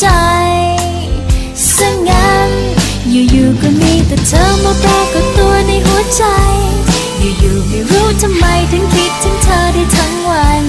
ใจซะงั้น อยู่ๆก็มีแต่เธอมาปรากฏตัวในหัวใจ อยู่ๆไม่รู้ทำไมถึงคิดถึงเธอได้ทั้งวัน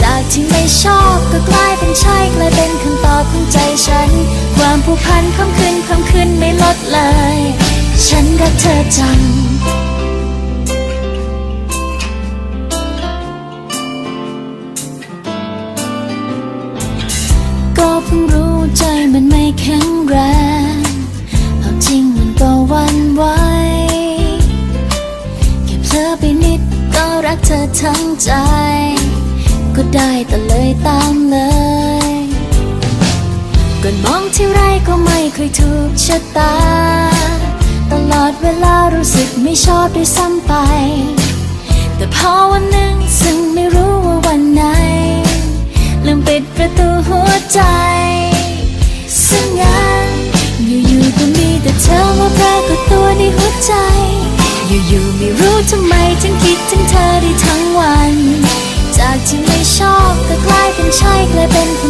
จากที่ไม่ชอบก็กลายเป็นใช่กลายเป็นคำตอบของใจฉัน ความผูกพันเพิ่มขึ้นเพิ่มขึ้นไม่ลดเลย ฉันรักเธอจัง แข็งแรงเอาจริงมันก็วันไหวแค่เพลอไปนิดก็รักเธอทั้งใจ ก็ได้แต่เลยตามเลยก่อนมองที่ไรก็ไม่เคยถูกชะตา ตลอดเวลารู้สึกไม่ชอบด้วยซ้ำไป แต่พอวันหนึ่งซึ่งไม่รู้ว่าวันไหนลืมปิดประตูหัวใจ อยู่ๆไม่รู้ทำไมถึงคิดถึงเธอได้ทั้งวัน จากที่ไม่ชอบก็กลายเป็นใช่กลายเป็นผ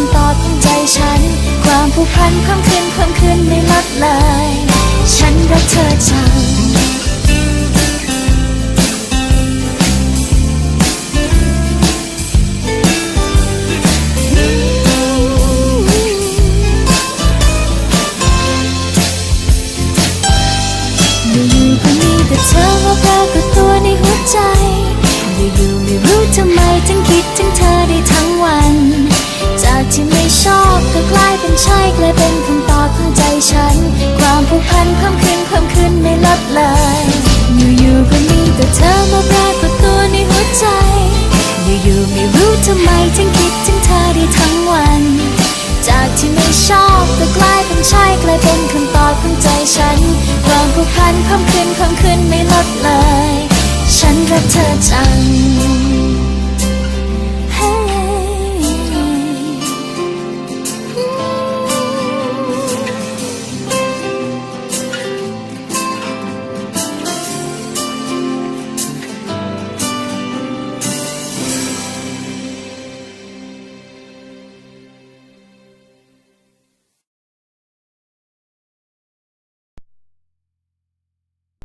ใจ อยู่ๆไม่รู้ทำไมถึงคิดถึงเธอได้ทั้งวัน จากที่ไม่ชอบก็กลายเป็นใช่กลายเป็นคำตอบของใจฉัน ความผูกพันเพิ่มขึ้นเพิ่มขึ้นไม่ลดเลย อยู่ๆก็มีแต่เธอมาปรากฏตัวในหัวใจ อยู่ๆไม่รู้ทำไมถึงคิดถึงเธอได้ทั้งวัน จากที่ไม่ชอบก็กลายเป็นใช่กลายเป็นคำตอบของใจฉัน ความผูกพันเพิ่มขึ้นเพิ่มขึ้นไม่ลดเลย ฉันรักเธอจัง